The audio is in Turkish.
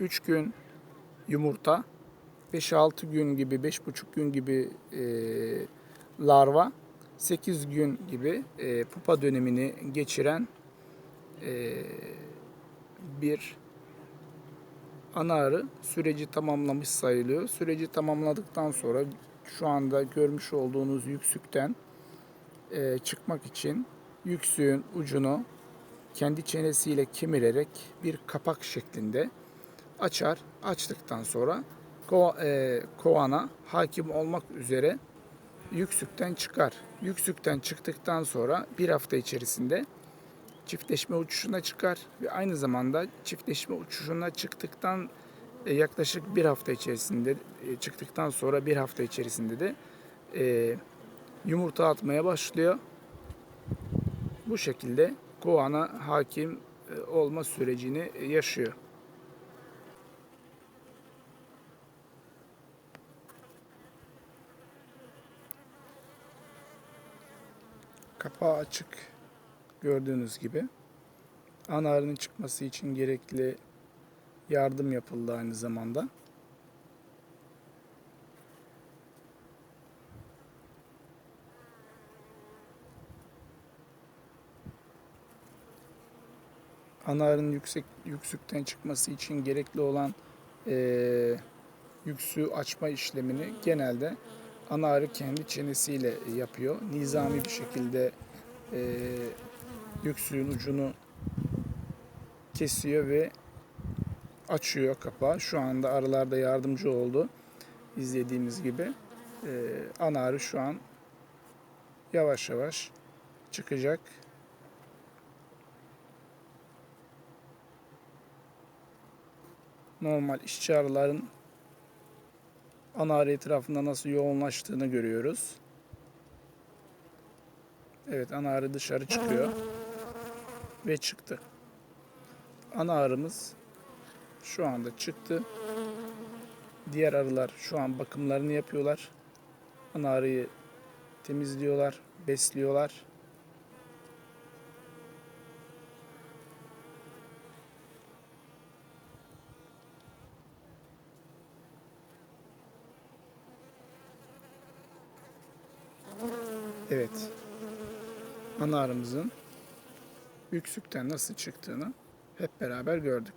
3 gün yumurta, 5-6 gün gibi, 5,5 gün gibi e, larva, 8 gün gibi e, pupa dönemini geçiren e, bir ana arı süreci tamamlamış sayılıyor. Süreci tamamladıktan sonra şu anda görmüş olduğunuz yüksükten e, çıkmak için yüksüğün ucunu kendi çenesiyle kemirerek bir kapak şeklinde açar. Açtıktan sonra kova, e, kovana hakim olmak üzere yüksükten çıkar. Yüksükten çıktıktan sonra bir hafta içerisinde çiftleşme uçuşuna çıkar ve aynı zamanda çiftleşme uçuşuna çıktıktan e, yaklaşık bir hafta içerisinde e, çıktıktan sonra bir hafta içerisinde de e, yumurta atmaya başlıyor. Bu şekilde kovana hakim e, olma sürecini e, yaşıyor. Kapağı açık gördüğünüz gibi. Ana çıkması için gerekli yardım yapıldı aynı zamanda. Ana arının yüksek yüksükten çıkması için gerekli olan eee yüksüğü açma işlemini genelde ana arı kendi çenesiyle yapıyor. Nizami bir şekilde eee yüksüğün ucunu kesiyor ve açıyor kapağı. Şu anda arılar da yardımcı oldu. İzlediğimiz gibi. Ee, ana şu an yavaş yavaş çıkacak. Normal işçi arıların ana arı etrafında nasıl yoğunlaştığını görüyoruz. Evet ana arı dışarı çıkıyor ve çıktı. Ana arımız şu anda çıktı. Diğer arılar şu an bakımlarını yapıyorlar. Ana arıyı temizliyorlar, besliyorlar. Evet. Ana arımızın yüksükten nasıl çıktığını hep beraber gördük.